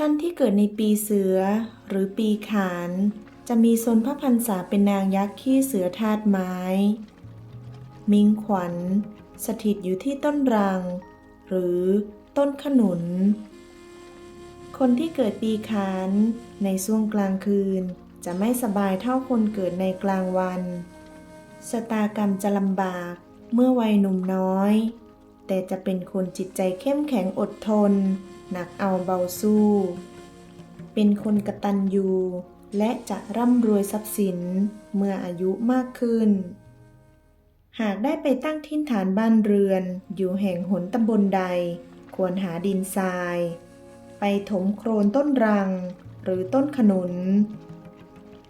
ท่านที่เกิดในปีเสือหรือปีขาน จะมีทนพระพันษาเป็นนางยักษ์ขี้เสือธาตุไม้ มิงขวัญ สถิตอยู่ที่ต้นรัง หรือต้นขนุน คนที่เกิดปีขานในช่วงกลางคืนจะไม่สบายเท่าคนเกิดในกลางวันชะตากรรมจะลำบากเมื่อวัยหนุ่มน้อย แต่จะเป็นคนจิตใจเข้มแข็งอดทน หนักเอาเบาสู้ เป็นคนกระตัญญูและจะร่ำรวยทรัพย์สินเมื่ออายุมากขึ้น หากได้ไปตั้งทิ้นฐานบ้านเรือน อยู่แห่งหนตำบลใด ควรหาดินทราย ไปถมโครนต้นรัง หรือต้นขนุน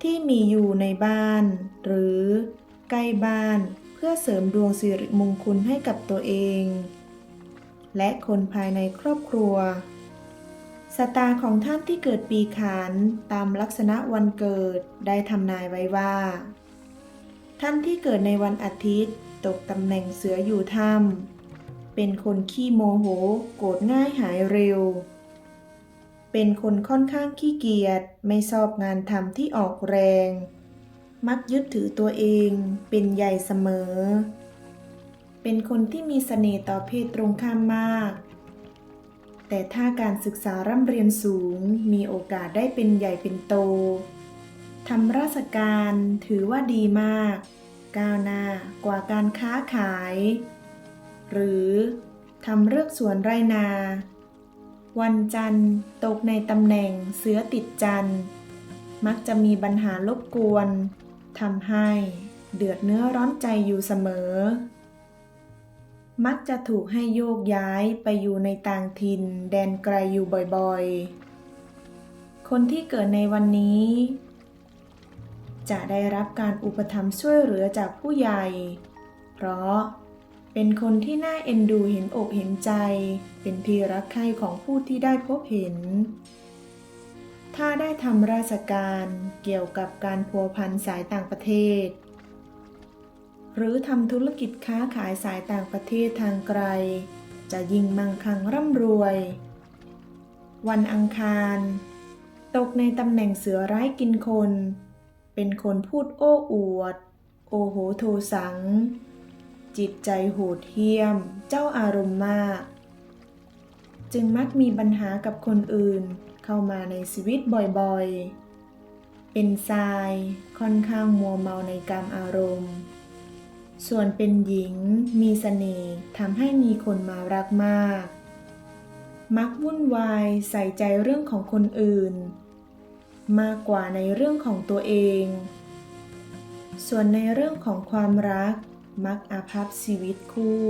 ที่มีอยู่ในบ้าน หรือใกล้บ้านเพื่อเสริมดวงสิริมงคลให้กับตัวเอง และคนภายในครอบครัวสตาของท่านที่เกิดปีขานตามลักษณะวันเกิดได้ทำนายไว้ว่า ท่านที่เกิดในวันอาทิตย์ ตกตำแหน่งเสืออยู่ถ้ำเป็นคนขี้โมโห โกรธง่ายหายเร็ว เป็นคนค่อนข้างขี้เกียจไม่ชอบงานทำที่ออกแรง มักยึดถือตัวเองเป็นใหญ่เสมอ เป็นคนที่มีเสน่ห์ต่อเพศตรงข้ามมาก แต่ถ้าการศึกษาร่ำเรียนสูงมีโอกาสได้เป็นใหญ่เป็นโตทำราชการถือว่าดีมาก ก้าวหน้ากว่าการค้าขาย หรือทำเลือกสวนไรนา วันจันทร์ตกในตำแหน่งเสือติดจันทร์ มักจะมีปัญหารบกวนทำให้เดือดเนื้อร้อนใจอยู่เสมอ มักจะถูกให้โยกย้ายไปอยู่ในต่างถิ่น แดนไกลอยู่บ่อยๆ คนที่เกิดในวันนี้ จะได้รับการอุปถัมภ์ช่วยเหลือจากผู้ใหญ่ เพราะเป็นคนที่น่าเอ็นดูเห็นอกเห็นใจ เป็นที่รักใคร่ของผู้ที่ได้พบเห็น ถ้าได้ทำราชการเกี่ยวกับการพัวพันสายต่างประเทศ หรือทำธุรกิจค้าขายสายต่างประเทศทางไกล จะยิ่งมั่งคั่งร่ำรวย วันอังคาร ตกในตำแหน่งเสือร้ายกินคน เป็นคนพูดโอ้อวด โอโหโทสัง จิตใจโหดเหี้ยม เจ้าอารมณ์มาก จึงมักมีปัญหากับคนอื่นเข้ามาในชีวิตบ่อยๆ เป็นทรายค่อนข้างมัวเมาในกามอารมณ์ ส่วนเป็นหญิงมีเสน่ห์ทำให้มีคนมารักมาก มักวุ่นวายใส่ใจเรื่องของคนอื่น มากกว่าในเรื่องของตัวเอง ส่วนในเรื่องของความรัก มักอาภัพชีวิตคู่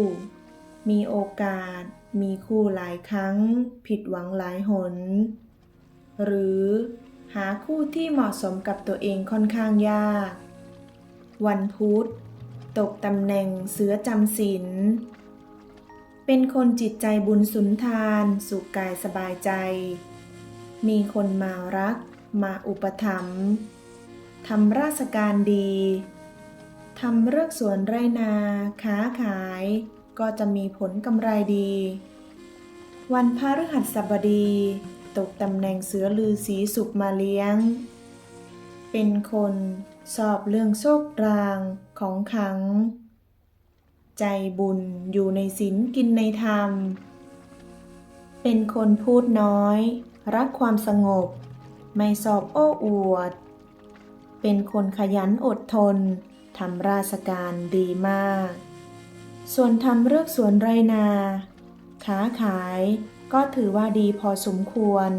มีโอกาส มีคู่หลายครั้ง ผิดหวังหลายหน หรือหาคู่ที่เหมาะสมกับตัวเองค่อนข้างยาก วันพุธ ตกตำแหน่งเสือจำศีล เป็นคนจิตใจบุญสุนทาน สุขกายสบายใจ มีคนมารัก มาอุปถัมภ์ทำราชการดีทำเลือกสวนไรนาค้าขาย ก็จะมีผลกำไรดี วันพฤหัสบดี ตกตำแหน่งเสือลือสีสุขมาเลี้ยง เป็นคนชอบเรื่องโชครางของขัง ใจบุญอยู่ในศีลกินในธรรม เป็นคนพูดน้อย รักความสงบ ไม่สอบโอ้อวด เป็นคนขยันอดทนทำราชการดีมาก ส่วนทำเลือกสวนไรนาค้าขายก็ถือว่าดีพอสมควร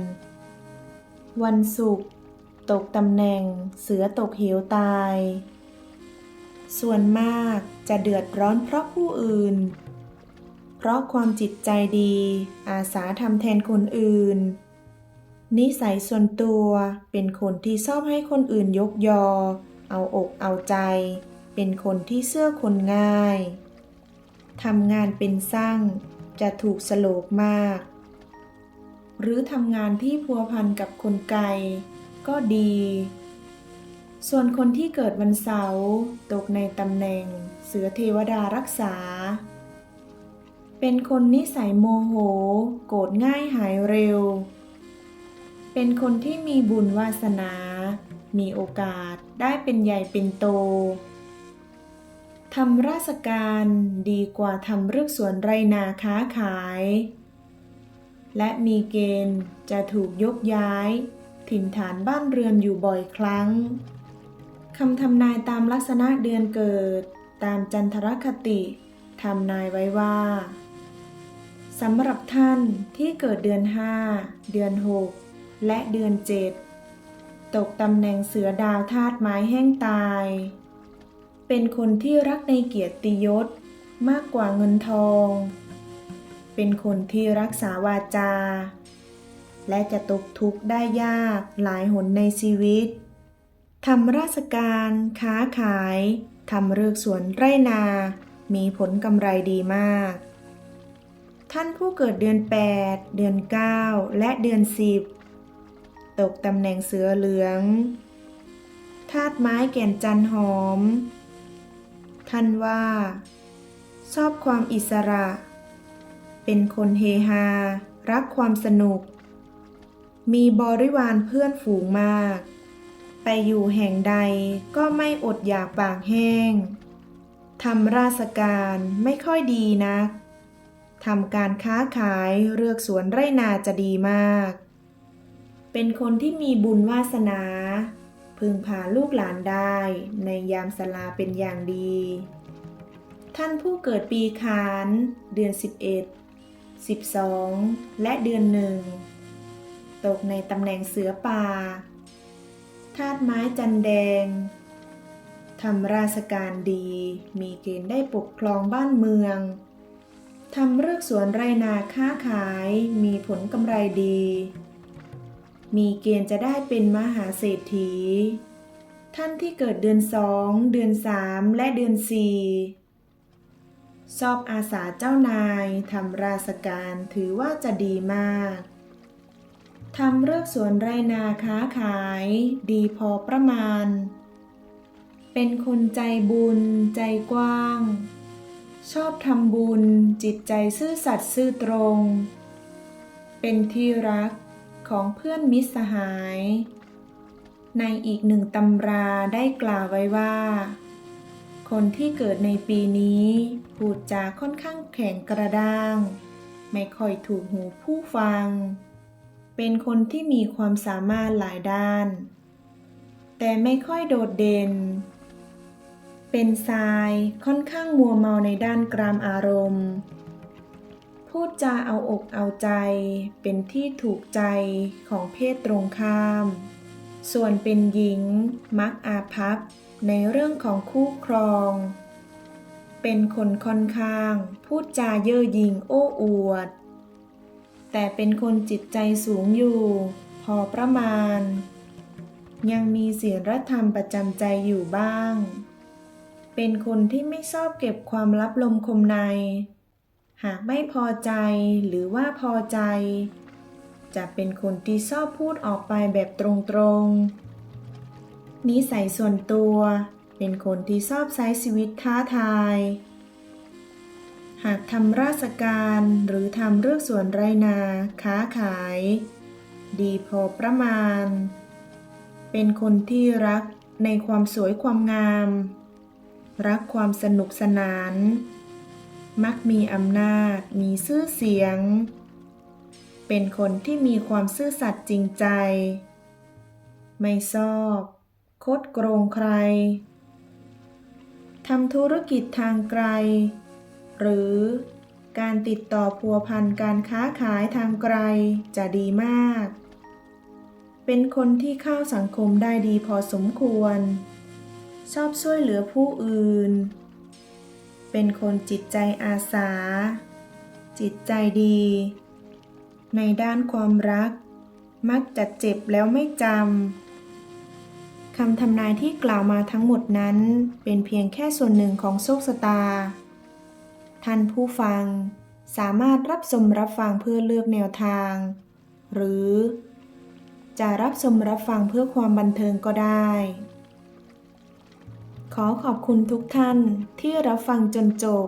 วันศุกร์ ตกตำแหน่งเสือตกเหวตาย ส่วนมากจะเดือดร้อนเพราะผู้อื่น เพราะความจิตใจดี อาสาทำแทนคนอื่น นิสัยส่วนตัวเป็นคนที่ชอบให้คนอื่นยกยอ เอาอกเอาใจ เป็นคนที่เสื้อคนง่ายทำงานเป็นสร้างจะถูกสโลกมาก หรือทำงานที่พัวพันกับคนไกล ก็ดี ส่วนคนที่เกิดวันเสาร์ตกในตำแหน่งเสือเทวดารักษา เป็นคนนิสัยโมโห โกรธง่ายหายเร็ว เป็นคนที่มีบุญวาสนา มีโอกาสได้เป็นใหญ่เป็นโตทำราชการดีกว่าทำเรื่องสวนไรนาค้าขาย และมีเกณฑ์จะถูกยกย้าย ถิ่นฐานบ้านเรือนอยู่บ่อยครั้งคำทำนายตามลักษณะเดือนเกิด ตามจันทรคติทำนายไว้ว่าสำหรับท่านที่เกิดเดือน 5 เดือน 6 และเดือน 7 ตกตำแหน่งเสือดาวธาตุไม้แห้งตาย เป็นคนที่รักในเกียรติยศมากกว่าเงินทอง เป็นคนที่รักษาวาจา และจะตกทุกข์ได้ยากหลายหนในชีวิต ทำราชการ ค้าขาย ทำเรือกสวนไร่นา มีผลกำไรดีมาก ท่านผู้เกิดเดือน 8 เดือน 9 และเดือน 10 ตกตำแหน่งเสือเหลือง ธาตุไม้แก่นจันหอม ท่านว่า ชอบความอิสระ เป็นคนเฮฮา รักความสนุก มีบริวารเพื่อนฝูงมาก ไปอยู่แห่งใดก็ไม่อดอยากปากแห้ง ทำราชการไม่ค่อยดีนัก ทำการค้าขายเลือกสวนไร่นาจะดีมาก เป็นคนที่มีบุญวาสนา พึงพาลูกหลานได้ในยามสลาเป็นอย่างดี ท่านผู้เกิดปีขาน เดือน 11 12 และเดือนหนึ่ง ตกในตำแหน่งเสือป่าธาตุไม้จันแดงทำราชการดี มีเกณฑ์ได้ปกครองบ้านเมืองทำเรือกสวนไรนาค้าขาย มีผลกำไรดี มีเกณฑ์จะได้เป็นมหาเศรษฐี ท่านที่เกิดเดือนสองเดือนสามและเดือนสี่ชอบอาสาเจ้านายทำราชการถือว่าจะดีมาก ทำเลือกสวนไรนาค้าขาย ดีพอประมาณ เป็นคนใจบุญ ใจกว้าง ชอบทำบุญ จิตใจซื่อสัตย์ซื่อตรง เป็นที่รักของเพื่อนมิตรสหาย ในอีกหนึ่งตำราได้กล่าวไว้ว่า คนที่เกิดในปีนี้ พูดจาค่อนข้างแข็งกระด้าง ไม่ค่อยถูกหูผู้ฟัง เป็นคนที่มีความสามารถหลายด้าน แต่ไม่ค่อยโดดเด่น เป็นทรายค่อนข้างมัวเมาในด้านกรามอารมณ์ พูดจาเอาอกเอาใจ เป็นที่ถูกใจของเพศตรงข้าม ส่วนเป็นหญิงมักอาภัพในเรื่องของคู่ครอง เป็นคนค่อนข้าง พูดจาเย่อหยิ่งโอ้อวด แต่เป็นคนจิตใจสูงอยู่ พอประมาณ ยังมีศีลธรรมประจำใจอยู่บ้าง เป็นคนที่ไม่ชอบเก็บความลับลมคมใน หากไม่พอใจหรือว่าพอใจ จะเป็นคนที่ชอบพูดออกไปแบบตรงๆ นิสัยส่วนตัวเป็นคนที่ชอบใช้ชีวิตท้าทาย หากทำราชการหรือทำเรื่องสวนไรนา ค้าขาย ดีพอประมาณ เป็นคนที่รักในความสวยความงาม รักความสนุกสนาน มักมีอำนาจ มีชื่อเสียง เป็นคนที่มีความซื่อสัตย์จริงใจ ไม่ชอบ คดโกรงใครทำธุรกิจทางไกล หรือการติดต่อพัวพันการค้าขายทางไกลจะดีมาก เป็นคนที่เข้าสังคมได้ดีพอสมควร ชอบช่วยเหลือผู้อื่น เป็นคนจิตใจอาสา จิตใจดี ในด้านความรัก มักจะเจ็บแล้วไม่จำคำทำนายที่กล่าวมาทั้งหมดนั้น เป็นเพียงแค่ส่วนหนึ่งของโชคชะตา ท่านผู้ฟัง สามารถรับชมรับฟังเพื่อเลือกแนวทาง หรือ จะรับชมรับฟังเพื่อความบันเทิงก็ได้ ขอขอบคุณทุกท่านที่รับฟังจนจบ